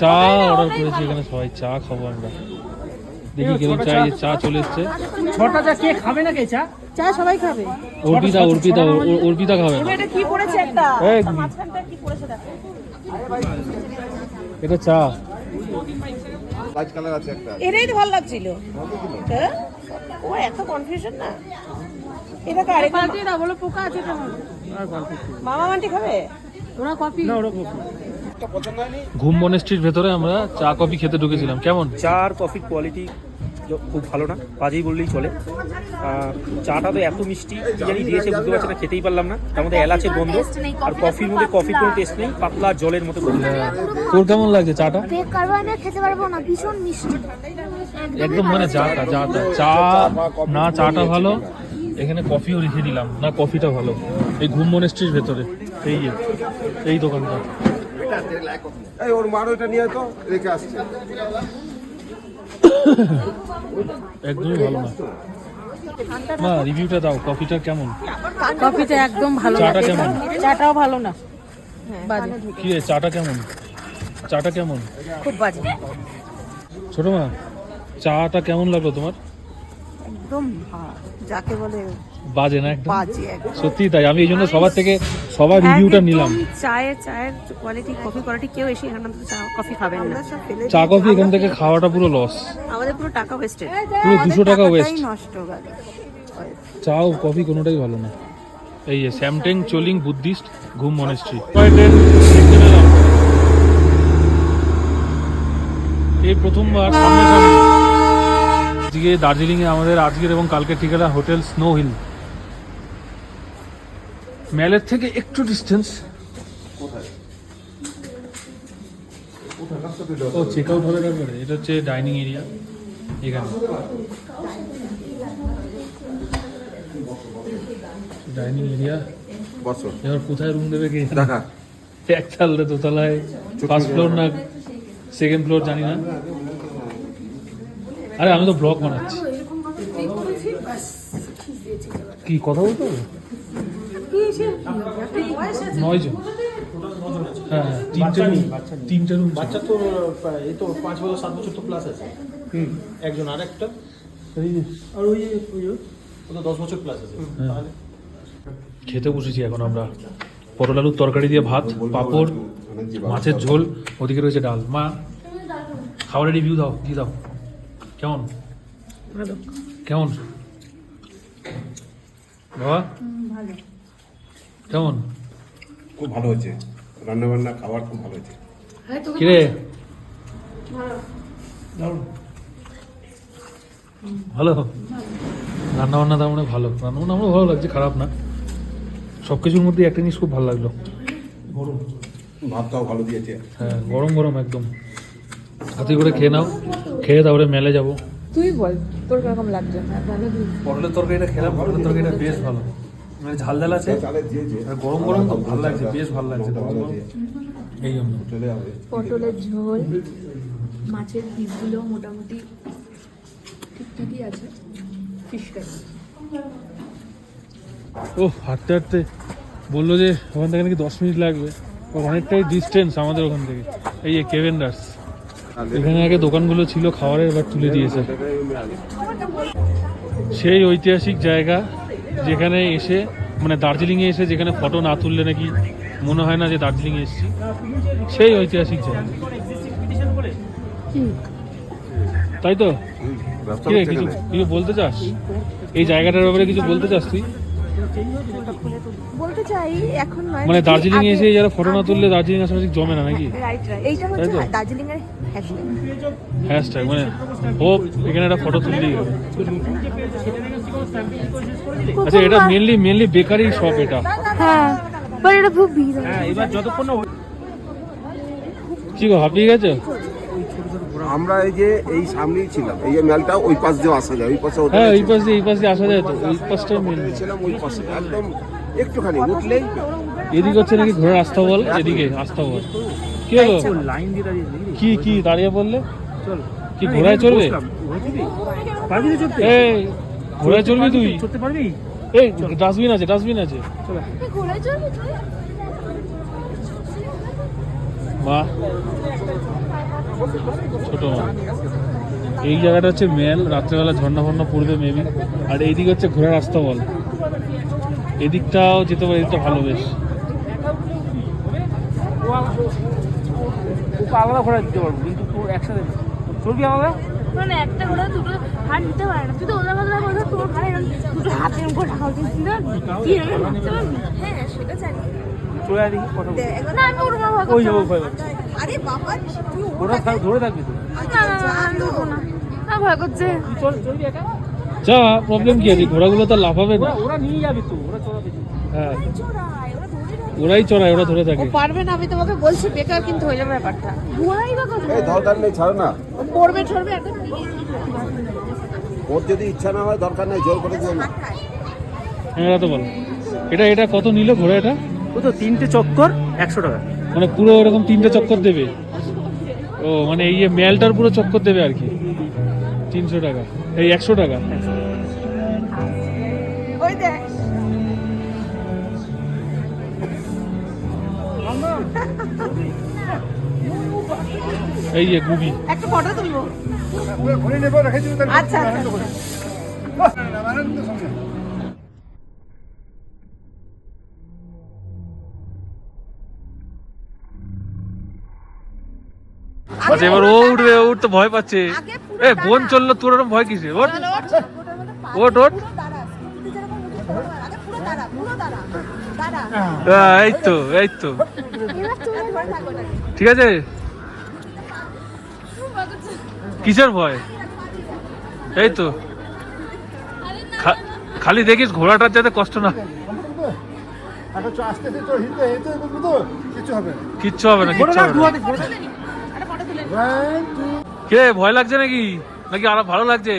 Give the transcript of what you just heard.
চা অর্ডার করেছি এখানে সবাই চা খাব আমরা। দেখি কেমন চা। চা চলে এসছে। ছটা চা কে খাবে না কে চা? চা সবাই খাবে। অর্পিতা অর্পিতা অর্পিতা খাবে। না এটা কি পড়েছে একটা? মাঝখানটা কি পড়েছে দেখো। এটা চা। লাইট কালার আছে একটা এটাই তো ভালো লাগছিল। হ্যাঁ? ও এত কনফিউশন না। এটা কার পাল্টে দাও বলো পোকা আছে তোমার। মামা মান্টি খাবে? ওরা কফি। না ওরকম ঘুম মনেস্ট্রির ভেতরে আমরা চা কফি খেতে ঢুকেছিলাম। কেমন? চা আর কফির কোয়ালিটি খুব ভালো না বাজেই বললেই চলে। চাটা তো এত মিষ্টি জানি দিয়েছে বুঝতে পারছি না খেতেই পারলাম না। তার মধ্যে এলাচের গন্ধ আর কফির মধ্যে কফির কোনো টেস্ট নেই পাতলা জলের মতো হ্যাঁ। তোর কেমন লাগছে চাটা? বেকার খেতে পারব না ভীষণ মিষ্টি। একদম মানে চাটা চাটা। চা না চাটা ভালো এখানে কফিও রেখে দিলাম। না কফিটা ভালো। এই ঘুম মনেস্ট্রির ভেতরে এই যে এই দোকানটা। এই ওর মার ওইটা নিয়ে তো রেখে আসছে। একদমই ভালো না। মা রিভিউটা দাও কফিটা কেমন? কফিটা একদম ভালো চাটা কেমন? চাটাও ভালো না। বাজে। কি রে চাটা কেমন? চাটা কেমন? খুব বাজে। ছোট মা চাটা কেমন লাগল তোমার? একদম যাকে বলে বাজে না একদম? বাজে একদম। সত্যি তাই আমি এই জন্য সবার থেকে সবার রিভিউটা নিলাম। চায়ের চায়ের কোয়ালিটি কফি কোয়ালিটি কেউ এসে এখানে অন্তত চা কফি খাবেন না। চা কফি এখান থেকে খাওয়াটা পুরো লস আমাদের পুরো টাকা ওয়েস্টেড পুরো দুশো টাকা ওয়েস্ট নষ্ট গেল চা ও কফি কোনোটাই ভালো না। এই যে স্যামটেং চোলিং বুদ্ধিস্ট ঘুম মনেস্ট্রি এই প্রথমবার সামনে সামনে আজকে দার্জিলিং এ আমাদের আজকের এবং কালকের ঠিকানা হোটেল স্নো হিল। ম্যালের থেকে একটু ডিস্টেন্স ও চেক আউট হবে তারপরে। এটা হচ্ছে ডাইনিং এরিয়া এখানে। ডাইনিং এরিয়া বসো। এবার কোথায় রুম দেবে কে? দেখা এক চালতে দোতলায় ফার্স্ট ফ্লোর না সেকেন্ড ফ্লোর জানি না। আরে আমি তো ব্লগ বানাচ্ছি। কি কথা বলতে হবে? নয় জন। হ্যাঁ হ্যাঁ, তিনটে রুম তিনটে রুম বাচ্চা তো এই তো পাঁচ বছর সাত বছর তো প্লাস আছে। হুম। একজন আর একটা আর ওই ও তো দশ বছর প্লাস আছে। তাহলে? খেতে বসেছি এখন আমরা। পটল আলুর তরকারি দিয়ে ভাত পাঁপড় মাছের ঝোল ওদিকে রয়েছে ডাল। মা খাবারের রিভিউ দাও দিয়ে দাও। কেমন ভালো। কেমন বাবা? কেমন খুব ভালো হয়েছে। রান্না বান্না খাবার খুব ভালো হয়েছে। কিরে? ভালো। রান্না বান্না তার মানে ভালো। রান্না বান্না আমার ভালো লাগছে খারাপ না। সব কিছুর মধ্যে একটা জিনিস খুব ভালো লাগল। গরম। ভাতটাও ভালো দিয়েছে। হ্যাঁ গরম গরম একদম। হাতে করে খেয়ে নাও। খেয়ে তারপরে মেলে যাব। তুই বল তোর কীরকম লাগছে? পটলের তরকারিটা খেলাম পটলের তরকারিটা বেশ ভালো। মানে ঝাল ঝাল আছে আর গরম গরম তো ভালো লাগছে বেশ ভালো লাগছে এই জন্য। চলে যাবে পটলের ঝোল মাছের পিসগুলো মোটামুটি ঠিকঠাকই আছে। ফিশ কারি ও হাঁটতে হাঁটতে বলল যে ওখান থেকে নাকি দশ মিনিট লাগবে। অনেকটাই ডিস্টেন্স আমাদের ওখান থেকে এই যে কেভেন্ডার্স এখানে আগে দোকানগুলো ছিল খাবারের এবার তুলে দিয়েছে। সেই ঐতিহাসিক জায়গা যেখানে এসে মানে দার্জিলিংয়ে এসে যেখানে ফটো না তুললে নাকি মনে হয় না যে দার্জিলিংয়ে এসেছি। সেই ঐতিহাসিক জায়গা। তাই তো? কিছু কিছু বলতে চাস? এই জায়গাটার ব্যাপারে কিছু বলতে চাস তুই? বলতে চাই এখন নয় মানে দার্জিলিং এসে যারা ফটো না তুললে দার্জিলিং আসার জমে না নাকি? রাইট রাইট এইটা তাই হচ্ছে তো? দার্জিলিং এর হ্যাশট্যাগ মানে হোপ এখানে একটা ফটো তুললেই হবে আচ্ছা এটা মেনলি মেনলি বেকারি শপ এটা। হ্যাঁ বাট এটা খুব ভিড় হ্যাঁ। এবার যতক্ষণ না কি গো হাঁপিয়ে গেছে? আমরা এই যে এই সামনেই ছিলাম এই যে মেলটা ওই পাশ দিয়ে আসা যায় ওই পাশে হ্যাঁ। এই পাশ দিয়ে এই পাশ দিয়ে আসা যায় তো ওই পাশটাই মেনলি ছিলাম ওই পাশে একদম একটুখানি উঠলেই এদিকে হচ্ছে নাকি ঘোড়ার আস্থা বল এদিকে আস্থা বল। কি হলো? লাইন দিয়ে দাঁড়িয়ে কি কি দাঁড়িয়ে পড়লে চল। কি ঘোড়ায় চড়বে? চড়বি? পারবি তো চড়তে? এই ঘোড়ায় চড়বি তুই? চড়তে পারবি? এই ডাস্টবিন আছে ডাস্টবিন আছে। ঘোড়ায় চড়বি তুই? মা ছোট এই জায়গাটা হচ্ছে মেল রাত্রেবেলা ঝর্ণা ফর্ণা পড়বে মেবি আর এইদিকে হচ্ছে ঘোরার রাস্তা বল। এদিকটাও যেতে পারে এদিকটা ভালো বেশ। ওকে আলাদা ঘোরা দিতে পারব কিন্তু তোর একসাথে না। চলবি আমাকে মানে একটা ঘোড়া দুটো হাত নিতে পারে না। তুই তো ওদের বদলা বলছো তোর ঘাড়ে দুটো হাত এরকম করে না পারবি হ্যাঁ সেটা জানি। চলে আয় দেখি কথা না আমি উড়বো ভয় ওই যাব ভয় আরে বাবা তুই ওরা থাক- ধরে থাকবি না না না আমি উড়বো না। না ভয় করছে। চল চলবি একা? যা প্রবলেম কি? আছে ঘোড়াগুলো তো লাফাবে না। ওরা নিয়ে যাবে তো ওরা চড়াবে। তো। হ্যাঁ ওরাই চড়ায় ওরা ধরে থাকে। পারবে না আমি তোমাকে বলছি বেকার কিন্তু হয়ে যাবে ব্যাপারটা। ঘোড়াই বা কথা এই দরকার নেই ছাড়ো না। পড়বে ছড়বে ওর যদি ইচ্ছা না হয় দরকার নেই জোর করে দিও না। হ্যাঁ তো বল। এটা এটা কত নিল ঘোড়া এটা? ও তো তিনটে চক্কর একশো টাকা। মানে পুরো এরকম তিনটে চক্কর দেবে? ও মানে এই যে মেলটার পুরো চক্কর দেবে আর কি। তিনশো টাকা। এই একশো টাকা। ওই দেখ। এই যে গুবি। একটা ফটো তুলবো? আচ্ছা আচ্ছা আচ্ছা। এবার ও উঠবে ও উঠতে ভয় পাচ্ছে। এ বোন চলল তোর ওরকম ভয় কিসে ওট ওট ওট এই তো এই তো। ঠিক আছে? কিসের ভয়? এই তো। খালি দেখিস ঘোড়াটার যাতে কষ্ট না কিচ্ছু হবে না। কিচ্ছু হবে না কে ভয় লাগছে নাকি? নাকি আরও ভালো লাগছে?